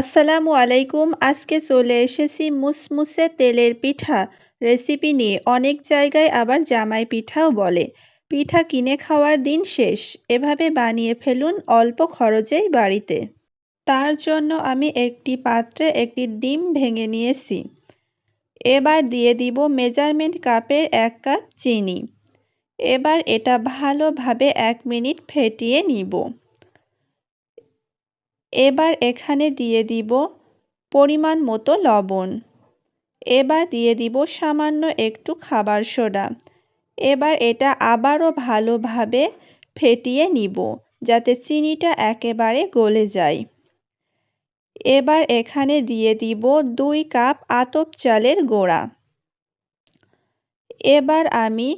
আসসালামু আলাইকুম। আজকে চলে এসেছি মুসমুসে তেলের পিঠা রেসিপি নিয়ে। অনেক জায়গায় আবার জামাই পিঠাও বলে। পিঠা কিনে খাওয়ার দিন শেষ। এভাবে বানিয়ে ফেলুন অল্প খরচেই বাড়িতে। তার জন্য আমি একটি পাত্রে একটি ডিম ভেঙে নিয়েছি। এবার দিয়ে দিব মেজারমেন্ট কাপের এক কাপ চিনি। এবার এটা ভালোভাবে এক মিনিট ফেটিয়ে নিব। এবার এখানে দিয়ে দিব পরিমাণ মতো লবণ। এবার দিয়ে দিব সামান্য একটু খাবার সোডা। এবার এটা আবারও ভালোভাবে ফেটিয়ে নিব যাতে চিনিটা একেবারে গলে যায়। এবার এখানে দিয়ে দিব দুই কাপ আতপ চালের গোড়া। এবার আমি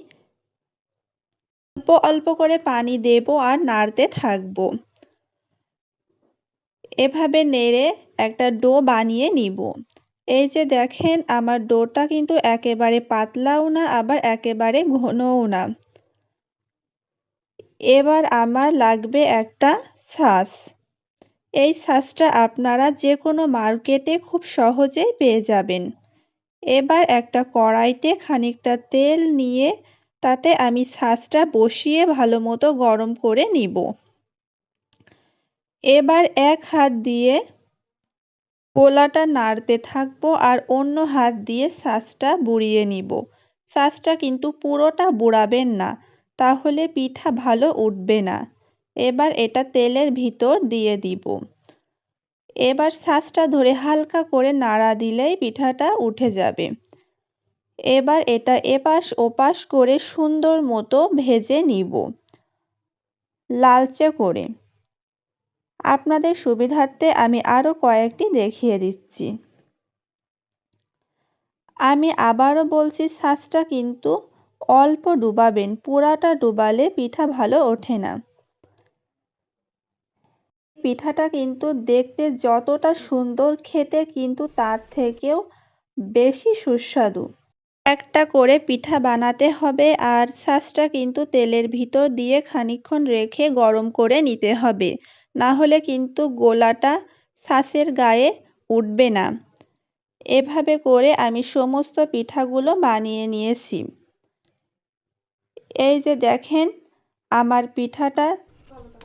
অল্প অল্প করে পানি দেব আর নাড়তে থাকব। এভাবে নেড়ে একটা ডো বানিয়ে নিব। এই যে দেখেন, আমার ডোটা কিন্তু একেবারে পাতলাও না, আবার একেবারে ঘনও না। এবার আমার লাগবে একটা ছাস এই শাঁসটা আপনারা যে কোনো মার্কেটে খুব সহজেই পেয়ে যাবেন। এবার একটা কড়াইতে খানিকটা তেল নিয়ে তাতে আমি শাঁসটা বসিয়ে ভালো মতো গরম করে নিব। এবার এক হাত দিয়ে পোলাটা নাড়তে থাকব আর অন্য হাত দিয়ে শাঁসটা বুড়িয়ে নিব। শাঁসটা কিন্তু পুরোটা বুড়াবেন না, তাহলে পিঠা ভালো উঠবে না। এবার এটা তেলের ভিতর দিয়ে দিব। এবার শাঁসটা ধরে হালকা করে নাড়া দিলেই পিঠাটা উঠে যাবে। এবার এটা এপাশ ওপাশ করে সুন্দর মতো ভেজে নিব। লালচে করে। আপনাদের সুবিধার্থে আমি আরও কয়েকটি দেখিয়ে দিচ্ছি। আমি আবারও বলছি, শাঁসটা কিন্তু অল্প ডুবাবেন, পুরাটা ডুবালে পিঠা ভালো ওঠে না। পিঠাটা কিন্তু দেখতে যতটা সুন্দর, খেতে কিন্তু তার থেকেও বেশি সুস্বাদু। একটা করে পিঠা বানাতে হবে আর শাঁসটা কিন্তু তেলের ভিতর দিয়ে খানিক্ষণ রেখে গরম করে নিতে হবে। না হলে কিন্তু গোলাটা শাঁসের গায়ে উঠবে না। এভাবে করে আমি সমস্ত পিঠাগুলো বানিয়ে নিয়েছি। এই যে দেখেন, আমার পিঠাটা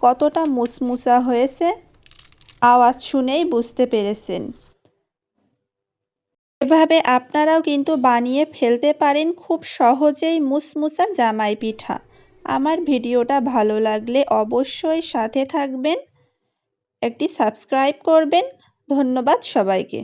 কতটা মুসমুসা হয়েছে, আওয়াজ শুনেই বুঝতে পেরেছেন। এভাবে আপনারাও কিন্তু বানিয়ে ফেলতে পারেন খুব সহজেই মুসমুসা জামাই পিঠা। আমার ভিডিওটা ভালো লাগলে অবশ্যই সাথে থাকবেন। একটি সাবস্ক্রাইব করবেন। ধন্যবাদ সবাইকে।